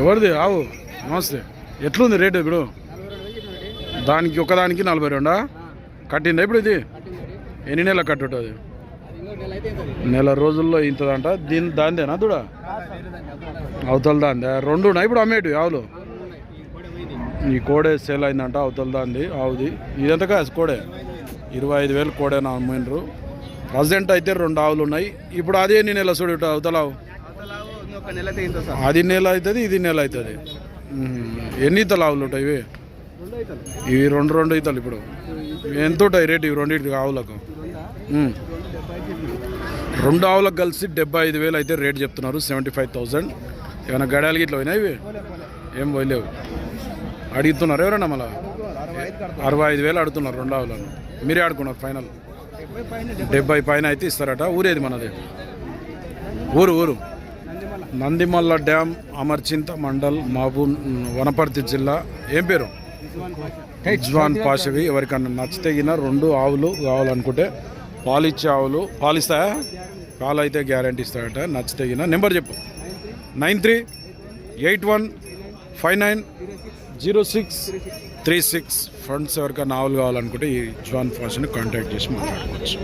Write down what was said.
ఎవరిది? ఆవు. నమస్తే. ఎట్లుంది రేటు ఇప్పుడు? దానికి ఒకదానికి నలభై రెండా? కట్టిందా ఇప్పుడు ఇది? ఎన్ని నెలలు కట్టుట అది? నెల రోజుల్లో ఇంతదంట. దీని దాందేనా దుడా? అవతల దాందే రెండు ఉన్నాయి ఇప్పుడు అమ్మేటివి ఆవులు? ఈ కోడే సేల్ అయిందంట అవతల దాంది ఆవుది. ఇదంతా కాదు కోడే? ఇరవై ఐదు వేలు కోడేనా అమ్మిండ్రు. ప్రజెంట్ అయితే రెండు ఆవులు ఉన్నాయి. ఇప్పుడు అదే ఎన్ని నెల చూడు అవతల ఆవు? అది నెల అవుతుంది ఇది నెల అవుతుంది. ఎన్ని ఇతలు ఆవులు ఉంటాయి ఇవి? ఇవి రెండు రెండు ఇతలు ఇప్పుడు. ఎంత ఉంటాయి రేటు ఇవి రెండింటికి ఆవులకు. రెండు ఆవులకు కలిసి డెబ్బై ఐదు వేలు అయితే రేట్ చెప్తున్నారు సెవెంటీ ఫైవ్ థౌజండ్ ఏమైనా గడాలకి ఇట్లా పోయినా ఇవి? ఏం పోయలేవు. అడుగుతున్నారు ఎవరన్నా మళ్ళా? అరవై ఐదు వేలు అడుగుతున్నారు రెండు ఆవులను. మీరే ఆడుకున్నారు ఫైనల్? డెబ్బై పైన అయితే ఇస్తారట. ఊరేది మనది? ఊరు ఊరు. నందిమల్ల డ్యామ్ అమర్చింత మండల్ మహబూబ్ వనపర్తి జిల్లా. ఏం పేరు? ఇజ్వాన్ పాషవి. ఎవరికన్నా నచ్చితే గిన రెండు ఆవులు కావాలనుకుంటే పాలు ఇచ్చే ఆవులు. పాలు ఇస్తాయా పాలు అయితే గ్యారంటీ ఇస్తాడట. నచ్చితే గిన నెంబర్ చెప్పు. Nine three eight one five nine zero six three six. Friends ఎవరికైనా ఆవులు కావాలనుకుంటే ఈ ఇజ్వాన్ పాషని కాంటాక్ట్ చేసి మాట్లాడుకోవచ్చు.